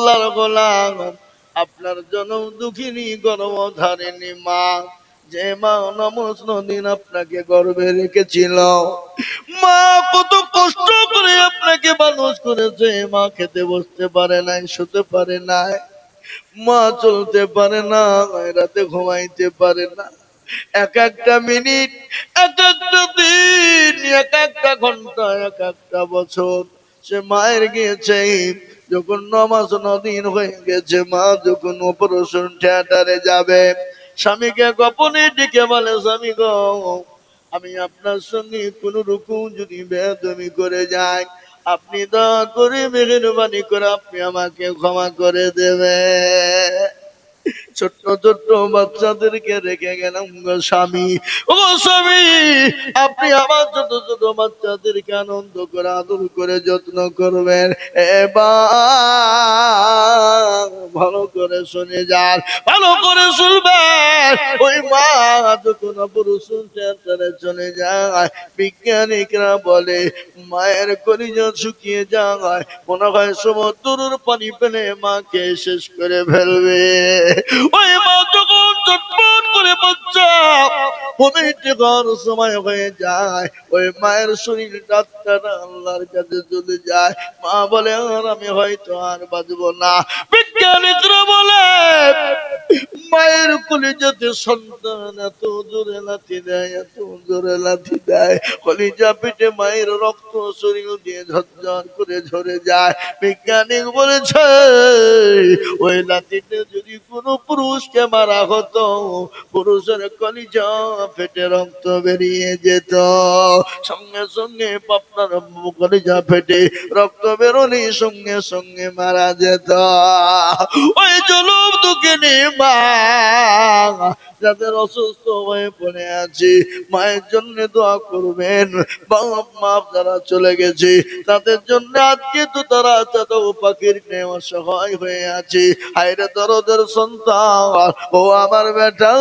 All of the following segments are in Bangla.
আল্লাহর গোলাম। আপনার জনম দুঃখিনী, গর্ভধারিণী মা। যে মা নমস নদিন আপনাকে গর্বে রেখেছিল। মা কত কষ্ট করে আপনাকে মানুষ করেছে। মা খেতে বসতে পারে নাই, শুতে পারে নাই। মা চলতে পারে না, রাতে ঘুমাইতে পারে না। এক একটা মিনিট, এক একটা দিন, এক একটা ঘণ্টা, এক একটা বছর সে মায়ের গিয়েছে। যখন নমাজ নদিন হয়ে গেছে, মা যখন অপারেশন থিয়েটারে যাবে, স্বামীকে গোপনে ডেকে বলে, স্বামী গো, আমি আপনার সঙ্গে কোন রকম যদি বেদমি করে যাই, আপনি দয়া করে মেহরবানি করে আপনি আমাকে ক্ষমা করে দেবে ছোট্ট ছোট্ট বাচ্চাদেরকে রেখে গেলাম স্বামী। ও স্বামী, আপনি আমার ছোট ছোট বাচ্চাদেরকে আনন্দ করে, আদর করে, যত্ন করবেন। এবার ভালো করে শুনে যান, ভালো করে শুনবেন। ওই মা যখন থিয়েটারে চলে যায় বিজ্ঞানিকরা বলে, মায়ের কলিজা শুকিয়ে যায়, মনে হয় সমুদ্রের পানি পেলে মাকে শেষ করে ফেলবে। ওই মা যখন চটপট করে বাচ্চা ভূমিতে ঘর সময় হয়ে যায়, ওই মায়ের শরীর ডাক্তার আল্লাহর কাছে চলে যায়। মা বলে, আর আমি হয়তো আর বাঁচবো না। বিজ্ঞানিকরা বলে, মায়ের কলিজাতে সন্তান এত জোরে লাথি দেয়, এত জোরে লাথি দেয়। কলিজা পেটে মায়ের রক্ত শরীর দিয়ে ঝরঝর করে ঝরে যায়। বিজ্ঞানিক বলেছে, ওই লাথিতে যদি কোনো পুরুষকে মারা হতো, পুরুষের কলিজা ফেটে রক্ত বেরিয়ে যেত। সঙ্গে সঙ্গে আপনার কলিজা ফেটে রক্ত বেরোনি সঙ্গে সঙ্গে মারা যেত। ওই জলম দুঃখিনী মা, যাদের অসুস্থ হয়ে পড়ে আছে, মায়ের জন্য দোয়া করবেন। বাবা মা যারা চলে গেছে, তাদের জন্য আজকে তো তারা চাঁদ পাখির নেওয়া সহায় হয়ে আছে। হায়রে দরদের সন্তান ও আমার বেটা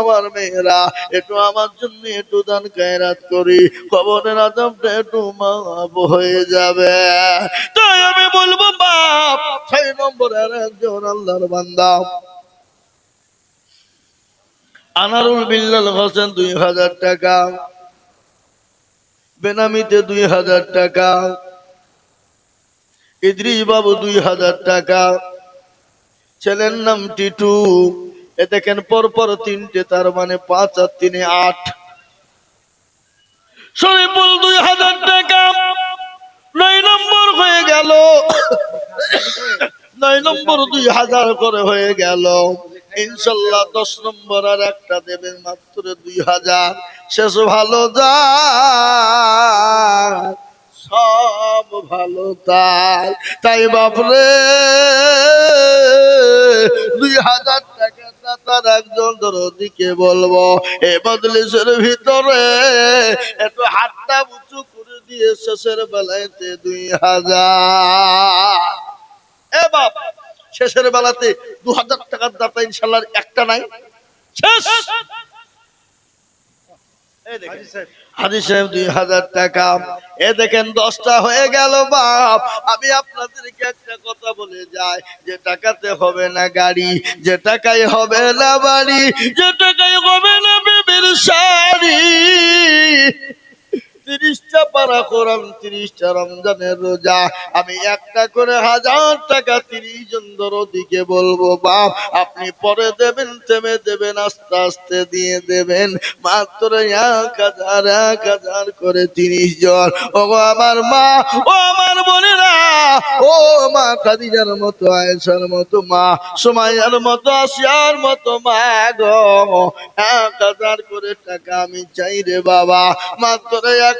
আমার মেয়েরা, একটু আমার জন্য একটু দান কায়রাত করি, খবরের আদমটা একটু মাপ হয়ে যাবে। তাই আমি বলব, বাপ, ছয় নম্বরের একজন আল্লাহর বান্দা। আনারুল বিল্লাল হোসেন দুই হাজার টাকা, বেনামিতে দুই হাজার টাকা, ইদ্রিস বাবু দুই হাজার টাকা ছেলের নাম টিটু। এ দেখেন পরপর তিনটে, তার মানে পাঁচ আর তিনে আট। শরীফুল দুই হাজার টাকা। নয় নম্বর হয়ে গেল। নয় নম্বর দুই হাজার করে হয়ে গেল। ইনশাল্লাহ দশ নম্বর আর একটা দেবেন মাত্র দুই হাজার। শেষ ভালো যা। সব ভালো তাই তাই বাপরে, দুই হাজার টাকা তার একজন দিকে বলব, এ বদলিসের ভিতরে একটু হাতটা উঁচু করে দিয়ে শেষের বেলাতে দুই হাজার। এ বাপ, শেষের বেলাতে দু হাজার টাকার দাতা ইনশাল্লাহ একটা নাই। শেষ! এই দেখেন। হাজি দুই হাজার টাকা। এ দেখেন, দশটা হয়ে গেল, বাপ। আমি আপনাদেরকে একটা কথা বলে যাই, যে টাকাতে হবে না গাড়ি, যে টাকায় হবে না বাড়ি, যে টাকায় হবে না বেবির শাড়ি। তিরিশটা পারা কোরআন, তিরিশটা রমজানের রোজা। আমি একটা করে হাজার টাকা তিরিশ জন দিকে বলব, বাপ, আপনি পরে দেবেন, থেমে দেবেন, আস্তে আস্তে দিয়ে দেবেন। মাত্র এক হাজার এক হাজার করে তিরিশ জন। ও আমার মা, ও আমার বোনেরা, ও মা খাদিজার মতো, আয়েশার মতো মা, সুমাইয়ার মতো, আসিয়ার মতো মা গো। এক হাজার করে টাকা আমি চাই রে বাবা। মাত্র এক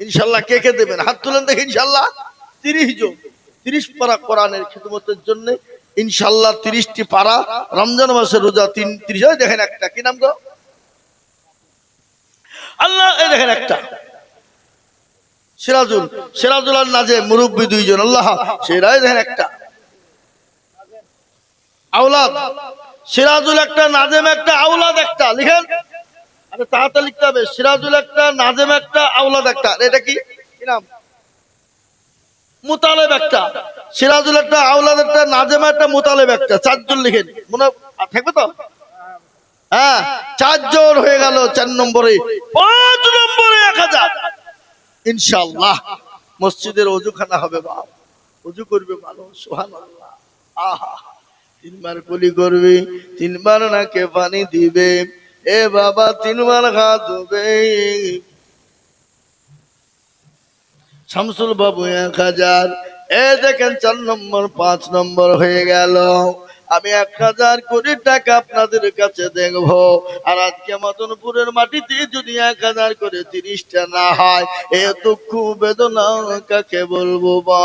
ইনশাল্লাহ কে কে দেবেন? হাত তুলেন দেখি ইনশাল্লাহ। তিরিশ জন। তিরিশ পারা কোরআনের খিদমতের জন্য ইনশাল্লাহ তিরিশটি পারা রমজান মাসের রোজা তিন তিরিশ দেখেন একটা। কি নাম গো? আল্লাহ দেখেন একটা। সিরাজুল সিরাজুল আর নাজে মুরব্বী দুইজন। আল্লাহ সেরাই দেখেন একটা। আওলাদ। সিরাজুল একটা, নাজেম একটা, আওলাদ একটা। লিখেন। আরে তাড়াতাড়ি লিখতে হবে। সিরাজুল একটা, নাজেম একটা আওলাদ একটা। এটা কি? নাম? মুতালেব একটা। সিরাজুল একটা আওলাদ একটা, নাজেম একটা, মুতালেব একটা। চারজন লিখেন। মনে থাকবে তো? হ্যাঁ চারজন হয়ে গেল চার নম্বরে। পাঁচ নম্বরে এক হাজার। ইনশাল্লাহ মসজিদের অজুখানা হবে বাপ। অজু করবে মানুষ সোহান আহা, তিনবার কুলি করবে, তিনবার নাকে পানি দিবে। এ বাবা তিনবার হাত ধোবে। শামসুল বাবু এক হাজার। এ দেখেন চার নম্বর, পাঁচ নম্বর হয়ে গেল। আমি এক হাজার কোটি টাকা আপনাদের কাছে দেখব। আর আজকে মদনপুরের মাটিতে যদি এক হাজার করে তিরিশটা না হয়, এ তো খুব বেদনা, কাকে বলব বা?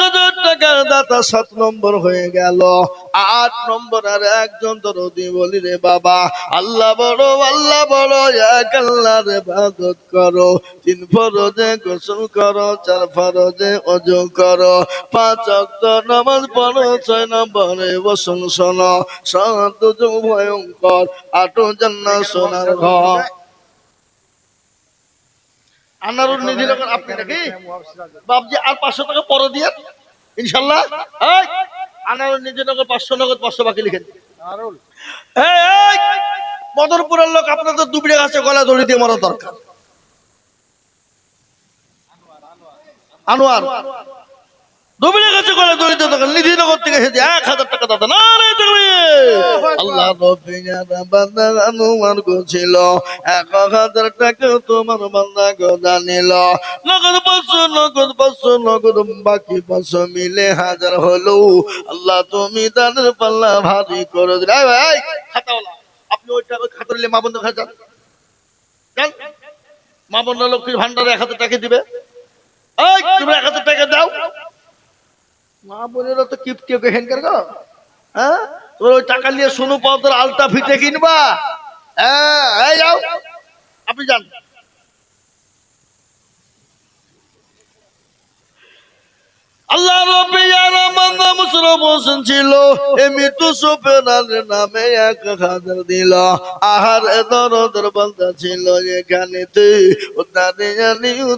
হাজার টাকার দাতা সাত নম্বর হয়ে গেল। আট নম্বর আর একজন দরদি বলি রে বাবা, আল্লাহ বড় আল্লাহ বড়, এক আল্লাহর ইবাদত করো। তিন ফরজে গোসল করো, চার ফরজে অজু করো। পাঁচ অক্ত নামাজ পড়ো, ছয় নম্বরে বসন শোনো। সাত ভয়ঙ্কর, আটো জান্না সোনার ঘর। আনারুল নিধি লোকের আপনি নাকি? বাবজি আর পাঁচশো টাকা পরে দিয়ে ইনশাল্লাহ। আনারুল নিধি লোকের পাঁচশো নগদ পাঁচশো বাকি লিখেন। এই, এই, মদনপুরের লোক আপনাদের দুবড়ে গাছে গলা দড়ি দিয়ে মারা দরকার। আনোয়ার দুবড়ে গাছে গলা দড়ি দিয়ে দরকার। নিধি নগর থেকে এসেছে এক হাজার টাকা দাদা না আল্লাহ রব্বি যারা বান্দা আনুমান করছিল এক হাজার টাকা তোমার বান্দা গো জানিল। নগদ পাঁচশো নগদ পাঁচশো নগদ বাকি পাঁচশো মিলে হাজার হলো। আল্লাহ তুমি দানের পাল্লা ভারী করে দিলে। ভাই, আপনি ওই টাকা খাতা মা বন্ধু বন্ধু লক্ষ্মীর ভান্ডারে এক হাজার টাকা দিবে? এই এক হাজার টাকা দাও। মা বোনেরও তো কিপটি ওকে হেনকার গো। হ্যাঁ? তোর ওই টাকা নিয়ে সোনু পাওয়ার আলতা ফিটে কিনবা? হ্যাঁ যাও। আপনি যান। আল্লাহ নামে এক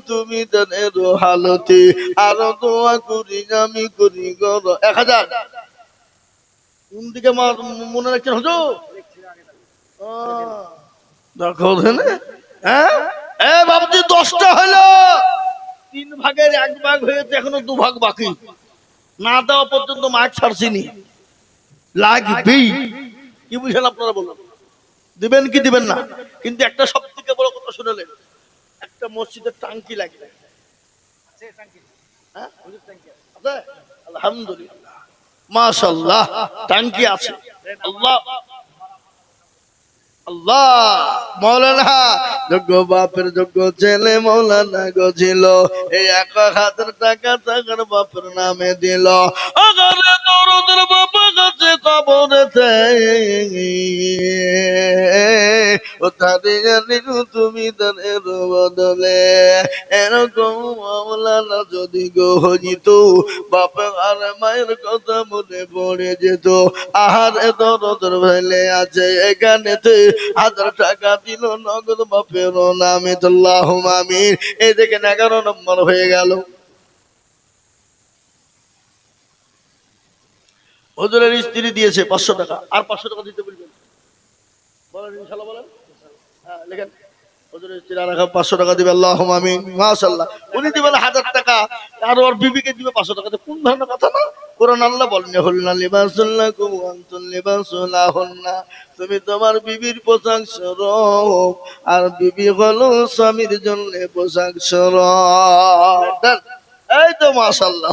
তুমি এক হাজার। কোন দিকে মা- মনে রাখছেন হুজুর? দেখো হ্যাঁ? এ বাবুজি দশটা হলো। তিন ভাগের এক ভাগ হয়েছে এখনও দু ভাগ বাকি। না দেওয়া পর্যন্ত মাছ ছাড়ছিনি। লাগবেই কি বুঝলেন আপনারা বলুন? দিবেন কি দিবেন না? কিন্তু একটা সব থেকে বড় কথা শুনলেন একটা মসজিদের টাঙ্কি লাগবে। হ্যাঁ? আলহামদুলিল্লাহ। মাশাল্লাহ টাঙ্কি আছে। আল্লাহ আল্লাহ যোগ্য বাপের যোগ্য ছেলে এই এক হাজার টাকা তাকার বাপের নামে দিল। আগারে কাছে কবরেতে ও তারে তুমি তাদের বদলে। এরকম মৌলানা যদি গো হইত আর মায়ের কথা মনে পড়ে যেত। আহার এ দরদের ফেলে আছে এখানেতে। হাজার টাকা দিল নগদ বাপের নামে। আল্লাহ আমিন। এই দেখেন এগারো নম্বর হয়ে গেল। হজুরের স্ত্রী দিয়েছে পাঁচশো টাকা। আর পাঁচশো টাকা দিতে বলবেন? বলেন ইনশাল্লাহ বলেন। হ্যাঁ লেখেন। টাকা বিবিকে তুমি তোমার বিবির পোশাক স্বরূপ আর বিবি হলো স্বামীর জন্য পোশাক স্বরূপ এই তো সুবহানাল্লাহ।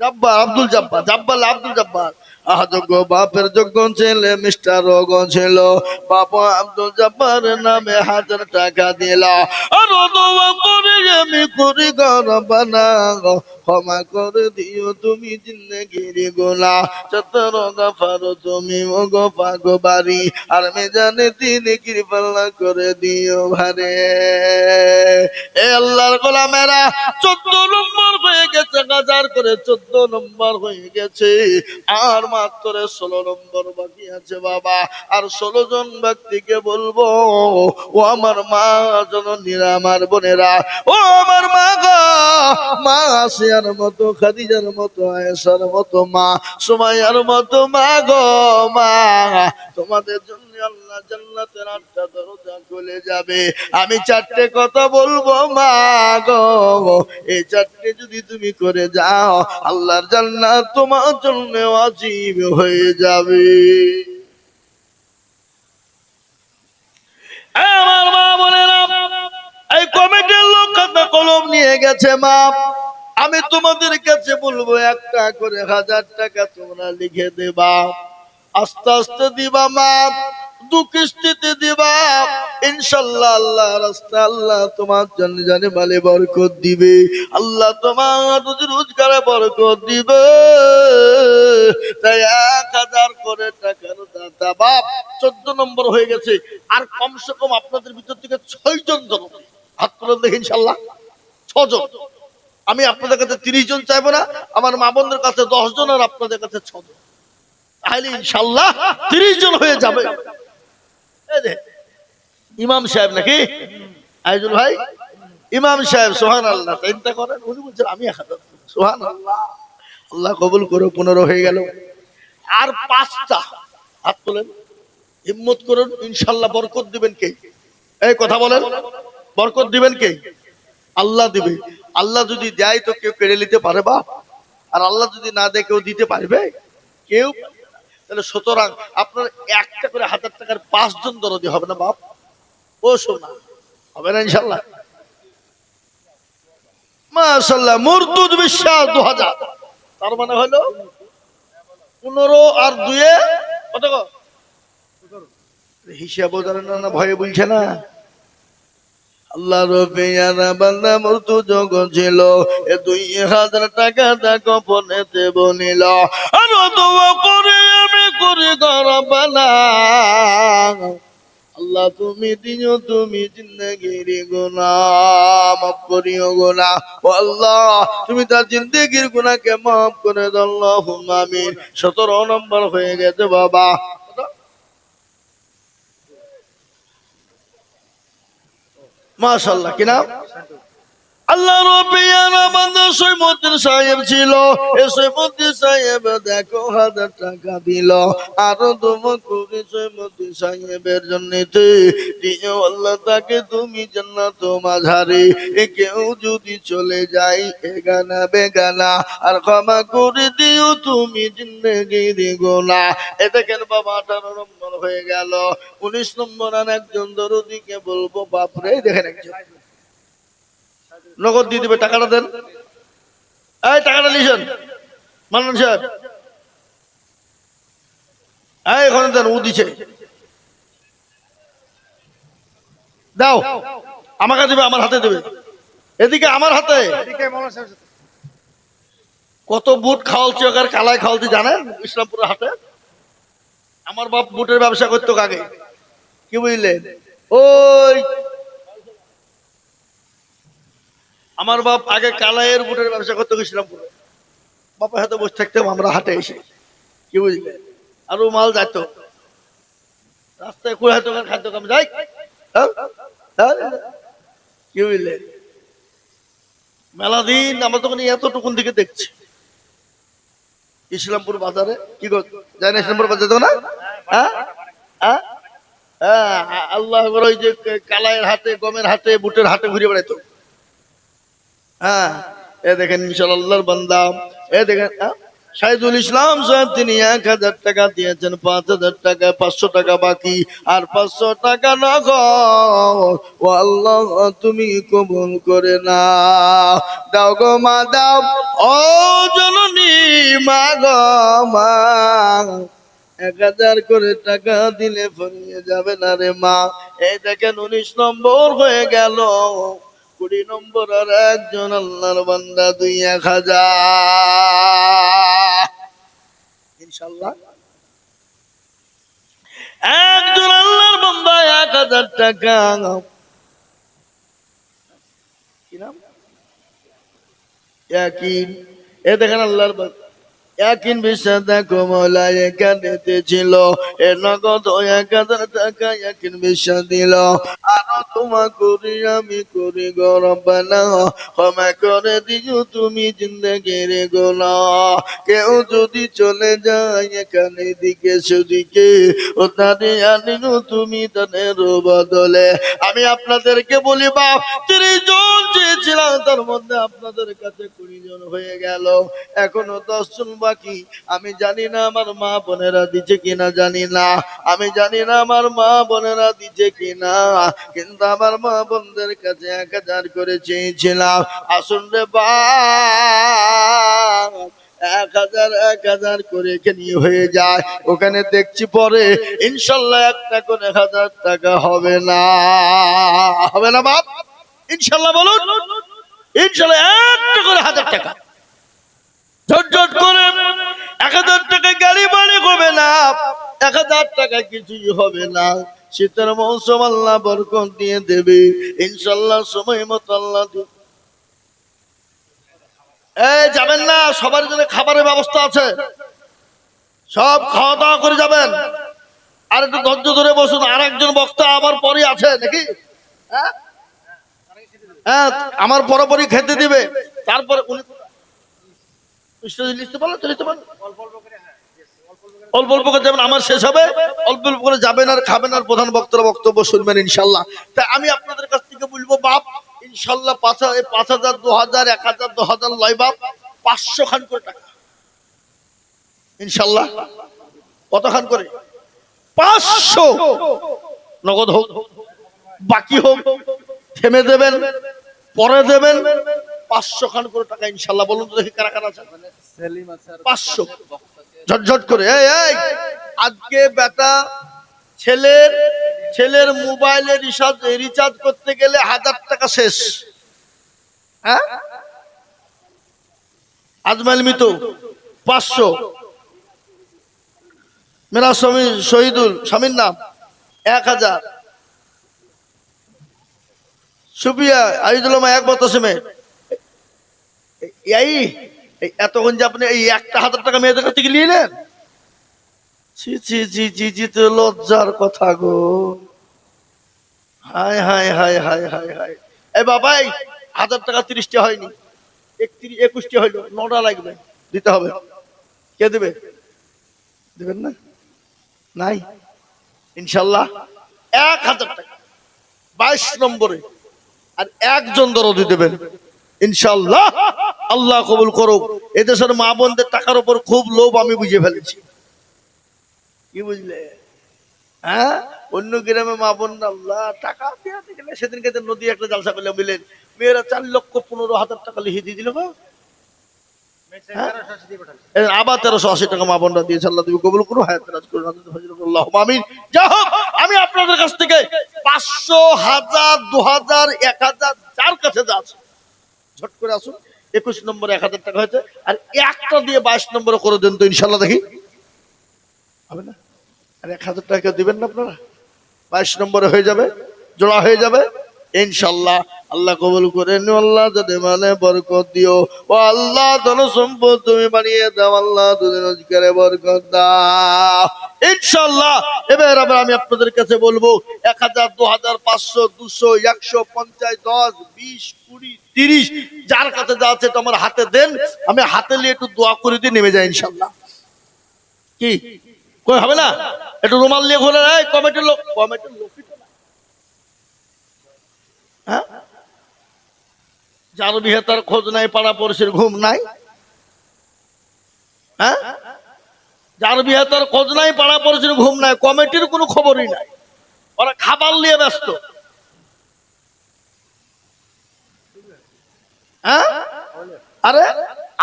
জব্বার আব্দুল জব্বার জব্বার আব্দুল জব্বার আহ যোগ্য বাপের যোগ্য ছেলে মিস্টার রোগ ছিল। বাবা আব্দুল জব্বার নামে হাজার টাকা দিল। আর দোয়া করে আমি করি গরবানা ক্ষমা করে দিও তুমি জিন্দগির গোলা চতর গফার তুমি ওগো পাগো বাড়ি। আর মে জানে তিনি কৃপাল্লা করে দিও ভারে এ আল্লাহর গোলামেরা, চোদ্দ নম্বর হয়ে গেছে হাজার করে চোদ্দ নম্বর হয়ে গেছে। আর মাত্র ষোলো নম্বর বাকি আছে বাবা। আর ষোলো জন ব্যক্তিকে বলব, ও আমার মা, জননীরা, আমার বোনেরা, ও আমার মা গো, মা আসিয়ার মতো, খাদিজার মতো, আয়েশার মতো, মা সময়ার মতো মা গো, মা, তোমাদের জন্য আল্লাহ জান্নাতের দরজা খুলে যাবে। আমি চারটে কথা বলব, মা গো। এই চারটে যদি তুমি করে যাও, আল্লাহর জান্নাত তোমার জন্য অজীব হয়ে যাবে। আমার মা বোনেরা, এই কমিটির লোক কলম নিয়ে গেছে, মা। আমি তোমাদের কাছে বলব, একটা করে হাজার টাকা তোমরা লিখে দেবা। আস্তে আস্তে দিবা, মা। দু কিস্তিতে দিবা। ইনশাল্লাহ আল্লাহ রাস্তা, আল্লাহ তোমার জন্য জানে মালে বরকত দিবে। আল্লাহ তোমার রোজগারে বরকত দিবে। তাই এক হাজার করে টাকার দাদা বাপ চোদ্দ নম্বর হয়ে গেছে। আর কমসে কম আপনাদের ভিতর থেকে ছয় জন জন হাত তুলে দেখে ইনশাল্লাহ। ছজন। আমি আপনাদের কাছে তিরিশ জন চাইব না। আমার মা বোনদের কাছে দশ জন আর আপনাদের কাছে ছজন। তাহলে ইনশাল্লাহ তিরিশ জন হয়ে যাবে। ইমাম সাহেব নাকি? আইজুল ভাই? ইমাম সাহেব সোহান আল্লাহ চিন্তা করেন, উনি বলছেন, আমি সোহান আল্লাহ আল্লাহ কবুল করে পনেরো হয়ে গেল। আর পাঁচটা হাত তোলেন, হিম্মত করুন, ইনশাল্লাহ বরকত দিবেন কে? এই কথা বলেন, বরকত দিবেন কে? আল্লাহ দিবে। আল্লাহ যদি দেয় তো কেউ কেড়ে নিতে পারে বা আর আল্লাহ যদি না দেয়, কেউ দিতে পারবে? কেউ তাহলে সুতরাং আপনার একটা করে হাজার টাকার পাঁচজন দরদি হবে না বাপ? ও সোনা, হবে না ইনশাল্লাহ মাশাল্লাহ মুরতুদ বিশ্বাস দু হাজার তার মানে হলো পনেরো আর দুয়ে কত গো? হিসাবও জানে না ভয়ে বলছে না। আল্লাহ রবিয়ারা বান্দা মৃত্যু যোগ ছিল, এ দুই হাজার টাকা তা কপনেতে বনিল আর দোয়া করে করি গরবানা আল্লাহ, তুমি দিও, তুমি জিন্দগির গুনা মাফ করিও গুনা ও আল্লাহ, তুমি তার জিন্দগির গুনাহকে মাফ করে দাও। আল্লাহুম্মা আমিন। 17 নম্বর হয়ে গেছে বাবা। মাশাআল্লাহ, কি নাম? আল্লাহ আমাদের সাহেব ছিল। সাহেব দেখো হাজার টাকা দিল। আরও সাহেবের আল্লাহ তাকে তুমি কেউ যদি চলে যায়, এ গানা বেগানা। আর ক্ষমা করে দিও, তুমি জিন্দগির এ দেখেন বাবা, আঠারো নম্বর হয়ে গেল। উনিশ নম্বর আর একজন দরদিকে বলব, বাপরে, দেখেন একজন। নগদ দিয়ে দিবে, টাকাটা দেন। এই টাকাটা লিখেন মানন সাহেব। এই এখানে দেন, ও দিছে। দাও, আমাকে দেবে, আমার হাতে দেবে। এদিকে আমার হাতে। কত বুট খাওয়ালছি ওখানে কালায় খাওয়ালছি জানেন, ইসলামপুরের হাটে আমার বাপ বুটের ব্যবসা করতো আগে কি বুঝলেন? ওই আমার বাপ আগে কালাইয়ের বুটের ব্যবসা করতে গেছিলাম পুরো। বাপের হাতে বসে থাকতাম, আমরা হাটে এসে। কি বুঝলে? আরও মাল যাইত। রাস্তায় কুড়ে দোকান, খাদ্য কাম যাই। হ্যাঁ? হ্যাঁ? কি বুঝলে? মেলা দিন আমরা তখন এতটুকুন দিকে দেখছি। ইসলামপুর বাজারে। কি কর যাই না ইসলামপুর বাজারে না? হ্যাঁ? হ্যাঁ? হ্যাঁ আল্লাহ ওই যে কালাইয়ের হাতে গমের হাতে বুটের হাতে ঘুরে বেড়াইতো। হ্যাঁ এ দেখেন ইনশাল্লাহর বান্দা, এ দেখেন? শাহিদুল ইসলাম সাহেব, তিনি এক হাজার টাকা দিয়েছেন, পাঁচ হাজার টাকা, পাঁচশো টাকা বাকি, আর পাঁচশো টাকা নগদ। ও আল্লাহ, তুমি কবুল করে না দাও গো মা, দাও। ও জননী, মা গো মা। এক হাজার করে টাকা দিলে ফরিয়ে যাবে না রে মা। এই দেখেন, উনিশ নম্বর হয়ে গেল। কুড়ি নম্বর আর একজন আল্লাহর বান্দা দুই এক হাজার। ইনশাল্লাহ একজন আল্লাহর বান্দা এক হাজার টাকা কি নাম? একই এ দেখেন আল্লাহর বান্দা একদিন দেখো মৌলা, এখানে ছিল। এ নগদ এক হাজার টাকা একদিন বিশ্বাস দিল। আরও তোমা করি, আমি করি গরম বানা। ক্ষমা করে দিও তুমি জিন্দগির গোলা কেউ যদি চলে যায় এখানে দিকে সেদিকে, ও তাদের আনিও তুমি তাদের বদলে। আমি আপনাদেরকে বলি বাপ, তিরিশ জন চেয়েছিলাম, তার মধ্যে আপনাদের কাছে কুড়ি জন হয়ে গেল। এখনও বাকি। আমি জানি না আমার মা বোনেরা দিচ্ছে কিনা, জানি না। আমি জানি না আমার মা বোনেরা দিচ্ছে কিনা, কিন্তু আমার মা বোনদের কাছে এক হাজার করে চেয়েছিলাম। আসুন রে বা, এক হাজার এক হাজার করে এখানে হয়ে যায়। ওখানে দেখছি পরে, ইনশাল্লাহ একটা করে হাজার টাকা হবে না। হবে না বাপ? ইনশাল্লাহ বলুন, ইনশাল্লাহ একটা করে হাজার টাকা। ঝটঝট করে এক হাজার গাড়ি বাড়ি না, এক হাজার টাকা কিছুই হবে না। শীতের মৌসুম আল্লাহ দিয়ে দেবে, ইনশাল্লাহ সময় মতো আল্লাহ এই, যাবেন না, সবার জন্য খাবারের ব্যবস্থা আছে। সব খাওয়া দাওয়া করে যাবেন। আর একটু ধৈর্য ধরে বসুন আর একজন বক্তা আবার পরে আছে, নাকি? হ্যাঁ? হ্যাঁ আমার পরপরই খেতে দিবে। তারপরে অল্প অল্প করে যাবেন আমার শেষ হবে, অল্প অল্প করে যাবেন আর খাবেন আর প্রধান বক্তার বক্তব্য শুনবেন ইনশাল্লাহ। তাই আমি আপনাদের কাছ থেকে বলব, বাপ, ইনশাল্লাহ পাঁচ পাঁচ হাজার, দু হাজার, এক হাজার দু হাজার লয় বাপ, পাঁচশো খান করে টাকা। ইনশাল্লাহ। কত খান করে? পাঁচশো। নগদ হোক, বাকি হোক। থেমে দেবেন পরে দেবেন। পাঁচশো খান করে টাকা ইনশাল্লাহ। বলুন তো দেখি কারা কারা আছে। পাঁচশো। ঝটঝট করে। এই আজকে বেটা ছেলের ছেলের মোবাইলে রিচার্জ রিচার্জ করতে গেলে হাজার টাকা শেষ। হ্যাঁ? আজমাইল মিতু পাঁচশো। মেরা স্বামী শহীদুল স্বামীর নাম এক হাজার। সুপিয়া আইদুলমা এক বতসেমে এই এতক্ষণ যে আপনি এই একটা হাজার টাকা মেয়েদের কাছ থেকে নেন? ছি ছি জি জি জি তো লজ্জার কথা গো। হায় হায় হায় হায় হায় হায়। এ বাবাই হাজার টাকা তিরিশটা হয়নি। একত্রিশ, একুশটা হইল। নটা লাগবে। দিতে হবে। কে দেবে? দেবেন না? নাই? ইনশাল্লাহ। এক হাজার টাকা। বাইশ নম্বরে। আর একজন দরদি দেবেন। ইনশাল্লাহ আল্লাহ কবুল করুক। এদেশের মা বোনদের টাকার উপর খুব লোভ আমি বুঝে ফেলেছি। কি বুঝলে? হ্যাঁ? অন্য গ্রামে মা বোন আল্লাহ, টাকা দিয়ে সেদিনকে নদী একটা জালসা করলে মিলেন মেয়েরা চার লক্ষ পনেরো হাজার টাকা লিখে দিয়ে দিল আবার তেরোশো আশি টাকা আমি আপনাদের কাছ থেকে পাঁচশো হাজার, দু হাজার, এক হাজার, যার কাছে যা করে আসুন। একুশ নম্বরে এক হাজার টাকা হয়েছে, আর একটা দিয়ে বাইশ নম্বরে করে দেন তো ইনশাল্লাহ দেখি। হবে না? আর এক হাজার টাকা দিবেন না আপনারা? বাইশ নম্বরে হয়ে যাবে, জোড়া হয়ে যাবে। ইনশাল্লাহ আল্লাহ কবুল করে নিও, আল্লাহ যদি মানে বরকত দিও। ও আল্লাহ ধন সম্পদ তুমি বানিয়ে দাও, আল্লাহ দুদিন রোজগারে বরকত দাও। ইনশাল্লাহ, এবার আবার আমি আপনাদের কাছে বলব, এক হাজার, দু হাজার, পাঁচশো, দুশো, একশো, পঞ্চাশ, দশ, বিশ, কুড়ি, তিরিশ, যার কাছে যা আছে তোমার হাতে দেন, আমি হাতে নিয়ে একটু দোয়া করে দিয়ে নেমে যাই ইনশাল্লাহ। কি? কই, হবে না? একটু রুমাল নিয়ে ঘুরে কমিটির লোক, কমিটির হ্যাঁ? যার বিহে তার খোঁজ নাই, পাড়া পড়শির ঘুম নাই। হ্যাঁ? যার বিহে তার খোঁজ নাই, পাড়া পড়শির ঘুম নাই, কমিটির কোনো খবরই নাই। ওরা খাবার নিয়ে ব্যস্ত। হ্যাঁ? আরে,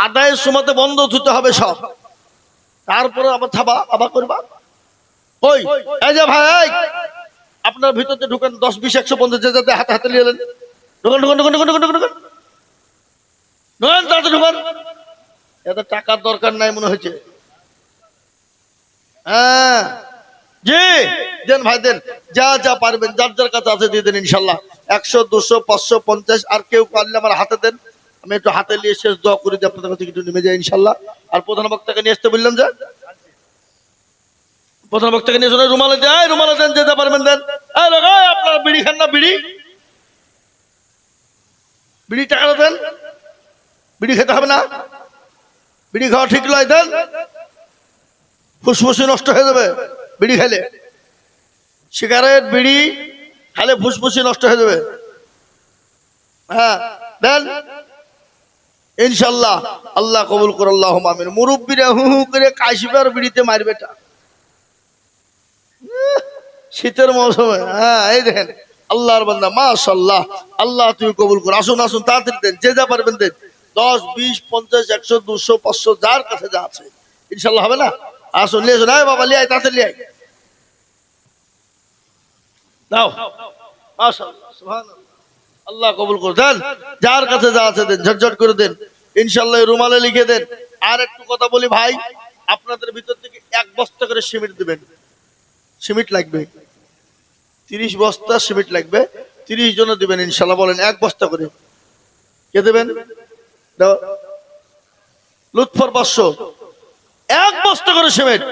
আদায়ের সময়তে বন্ধ ধুতে হবে সব। তারপরে আবার থাবা, আবার করবা। ওই এই যে ভাই আপনার ভিতরে ঢুকেন, দশ, বিশ, একশো, পঞ্চাশ যাতে হাতে হাতে নিয়ে এলেন ঢুকেন ঢুকেন ঢুকেন ঢুকেন ঢুকেন ঢুকেন। এত টাকার দরকার নাই মনে হয়েছে। হ্যাঁ। জি, দেন ভাই, দেন। যা যা পারবেন, যার যার কাছে আছে দিয়ে দেন ইনশাল্লাহ। একশো, দুশো, পাঁচশো, পঞ্চাশ, আর কেউ পারলে আমার হাতে দেন। আমি একটু হাতে নিয়ে শেষ দোয়া করে দিই আপনাদের কাছে একটু নেমে যাই ইনশাল্লাহ। আর প্রধান বক্তাকে নিয়ে আসতে বললাম যে প্রধান বক্তাকে নিয়ে শোনা রুমালে দেয় রুমালে দেন, যেতে পারবেন, দেন। আপনার বিড়ি খান না, বিড়ি। বিড়ি টাকাটা দেন। বিড়ি খেতে হবে না। বিড়ি খাওয়া ঠিক নয়, দেন। ফুসফুসি নষ্ট হয়ে যাবে বিড়ি খেলে সিগারেট, বিড়ি খালে ফুসফুসি নষ্ট হয়ে যাবে। হ্যাঁ দেন। ইনশাল্লাহ আল্লাহ কবুল করে আল্লাহ আমিন। মুরব্বীরা হু হু করে কাশিবার বিড়িতে মারবে টা শীতের মৌসুমে হ্যাঁ এই দেখেন, আল্লাহর বান্দা মাশাল্লাহ আল্লাহ তুমি কবুল কর। আসুন আসুন, তাড়াতাড়ি দেন, যে যা পারবেন দেন। দশ, বিশ, পঞ্চাশ, একশো, দুশো, পাঁচশো, যার কাছে যা আছে ইনশাল্লাহ হবে না? আসুন লিয়ে আসুন বাবা লিয়ে আয়, তাড়াতাড়ি লিয়ে। দাও আল্লাহ কবুল করে। দেন যার কাছে যা আছে দেন, ঝটঝট করে দেন। ইনশাল্লাহ রুমালে লিখে দেন। আর একটু কথা বলি ভাই, আপনাদের ভিতর থেকে এক বস্তা করে সিমেন্ট দিবেন। সিমেন্ট লাগবে। তিরিশ বস্তা সিমেন্ট লাগবে। তিরিশ জন দিবেন ইনশাল্লাহ, বলেন এক বস্তা করে। কে দেবেন? লুৎফর পাঁচশো। এক বস্তা করে সিমেন্ট।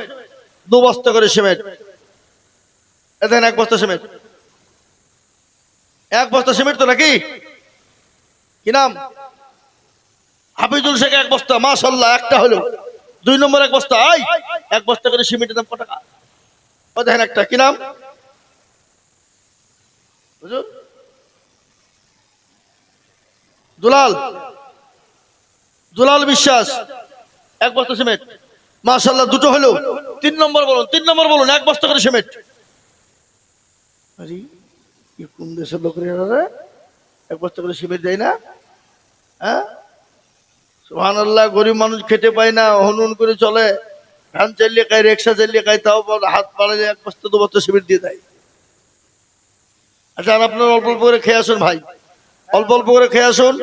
দু বস্তা করে সিমেন্ট। এ দেখেন এক বস্তা সিমেন্ট। এক বস্তা সিমেন্ট তো নাকি? কি নাম? হাফিজুল শেখ এক বস্তা মাশাল্লাহ একটা হলো। দুই নম্বর এক বস্তা আই এক বস্তা করে সিমেন্টের দাম কত টাকা? ও দেখেন একটা কি নাম? দুলাল। দুলাল বিশ্বাস। এক বস্তা সিমেন্ট। মাশাল্লাহ দুটো হলো। তিন নম্বর বলুন, তিন নম্বর বলুন, এক বস্তা করে সিমেন্ট। কোন দেশের লোক রে এরা রে? এক বস্তা করে সিমেন্ট দেয় না? হ্যাঁ? সোহান আল্লাহ গরিব মানুষ খেতে পায় না হনুন করে চলে। ধান চালিয়ে খায় রিক্সা চালিয়ে খায় তাও হাত পাড়ালে এক বস্তা, দু বস্তা সিমেন্ট দিয়ে দেয়। আচ্ছা আর আপনার অল্প অল্প করে খেয়ে আসুন ভাই। অল্প অল্প করে খেয়ে আসুন।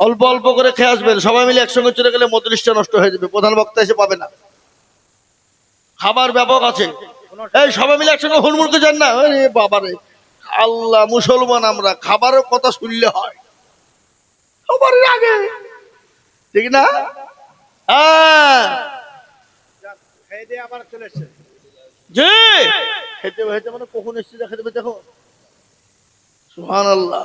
অল্প অল্প করে খেয়ে আসবেন। সবাই মিলে একসঙ্গে চলে গেলে মজলিসটা নষ্ট হয়ে যাবে। প্রধান বক্তা এসে পাবে না। খাবার ব্যাপক আছে। এই, সবাই মিলে একসঙ্গে হুড়মুড়কে যান না। আরে বাবারে। আল্লাহ, মুসলমান আমরা। খাবারের কথা শুনলে হয়। খাবারের আগে। ঠিক না? হ্যাঁ। জি! খেতে হয়েছে মানে কখন এসছে দেখে দেবে দেখো। সুহান আল্লাহ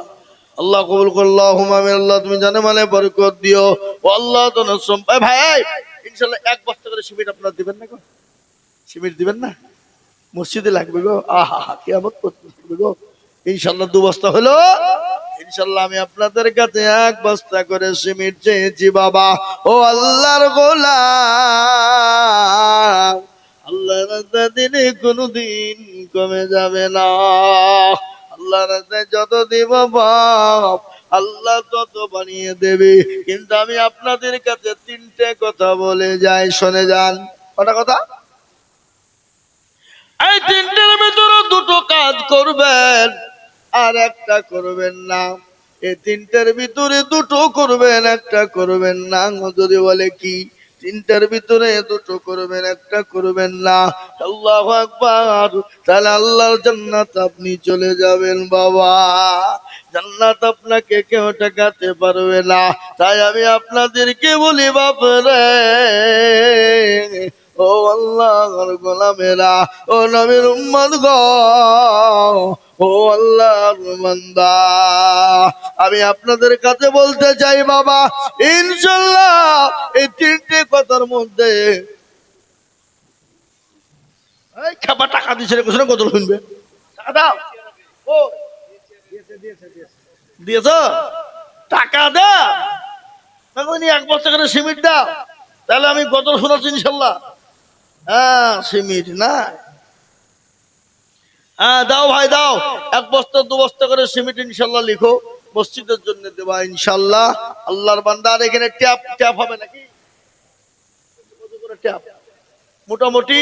আল্লাহ কবুল করল্লাহ হুমামিন আল্লাহ তুমি জানে মানে বরকত দিও। ও আল্লাহ তো নসম। ভাই ভাই ইনশাল্লাহ এক বস্তা করে সিমেন্ট আপনারা দিবেন না গো? সিমেন্ট দিবেন না? মসজিদে লাগবে গো? আহা হা কেমন করতে লাগবে গো। ইনশাল্লাহ দু বস্তা হলো। ইনশাল্লাহ আমি আপনাদের কাছে এক বস্তা করে সিমেন্ট চেয়েছি, বাবা। ও আল্লাহর গোলাম আল্লাহ রাস্তা দিনে কোনোদিন কমে যাবে না। আল্লাহ রাস্তায় যত দিব বাপ আল্লাহ তত বানিয়ে দেবে। কিন্তু আমি আপনাদের কাছে তিনটে কথা বলে যাই, শুনে যান। কটা কথা? এই তিনটের ভিতরে দুটো কাজ করবেন। আর একটা করবেন না। এই তিনটের ভিতরে দুটো করবেন, একটা করবেন না। যদি বলে কি? তিনটার ভিতরে দুটো করবেন, একটা করবেন না। আল্লাহ আকবার। তাহলে আল্লাহর জান্নাত আপনি চলে যাবেন বাবা। জান্নাত আপনাকে কেউ ঠেকাতে পারবে না। তাই আমি আপনাদেরকে বলি বাপরে ও আল্লাহর গোলামেরা, ও নবীর উম্মত গো ও আল্লাহর বান্দা। আমি আপনাদের কাছে বলতে চাই, বাবা, ইনশাল্লাহ এই তিনটে কথার মধ্যে এই খাবার টাকা দিছে রে কোথায় কত শুনবে। টাকা দাও। ও। দিয়েছ? টাকা দাও। এক বস্তা করে সিমেন্ট দাও। তাহলে আমি কত শোনাচ্ছি, ইনশাল্লাহ। হ্যাঁ না? হ্যাঁ দাও ভাই, দাও। এক বস্তা, দু বস্তা করে সিমেন্ট ইনশাল্লাহ লিখো। মসজিদের জন্য দেবা ইনশাল্লাহ। আল্লাহর বান্দার এখানে ট্যাপ ট্যাপ হবে নাকি? ট্যাপ? মোটামুটি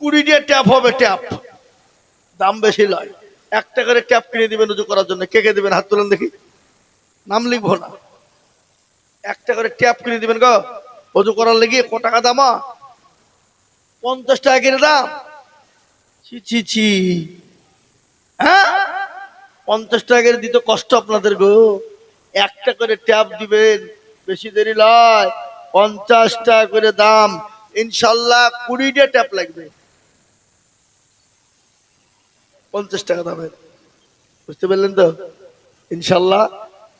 কুড়ি দিয়ে ট্যাপ হবে ট্যাপ। দাম বেশি নয় এক টাকার ট্যাপ কিনে দিবেন উজু করার জন্য। কে কে দিবেন? হাত তুলেন দেখি। নাম লিখব না। এক টাকার ট্যাপ কিনে দিবেন গো। উজু করার লেগে ক টাকা দামা? পঞ্চাশ টাকা কিনে দাম? ছি ছি ছি। হ্যাঁ? পঞ্চাশ টাকা করে দিতে কষ্ট আপনাদের গো। একটা করে ট্যাপ দিবেন, বেশি দেরি নয়। পঞ্চাশ টাকা করে দাম। ইনশাল্লাহ কুড়িটা ট্যাপ লাগবে। পঞ্চাশ টাকা দামের। বুঝতে পারলেন তো? ইনশাল্লাহ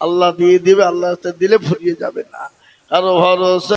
আল্লাহ দিয়ে দিবে, আল্লাহ দিলে ফুরিয়ে যাবে না। আরও ভরসা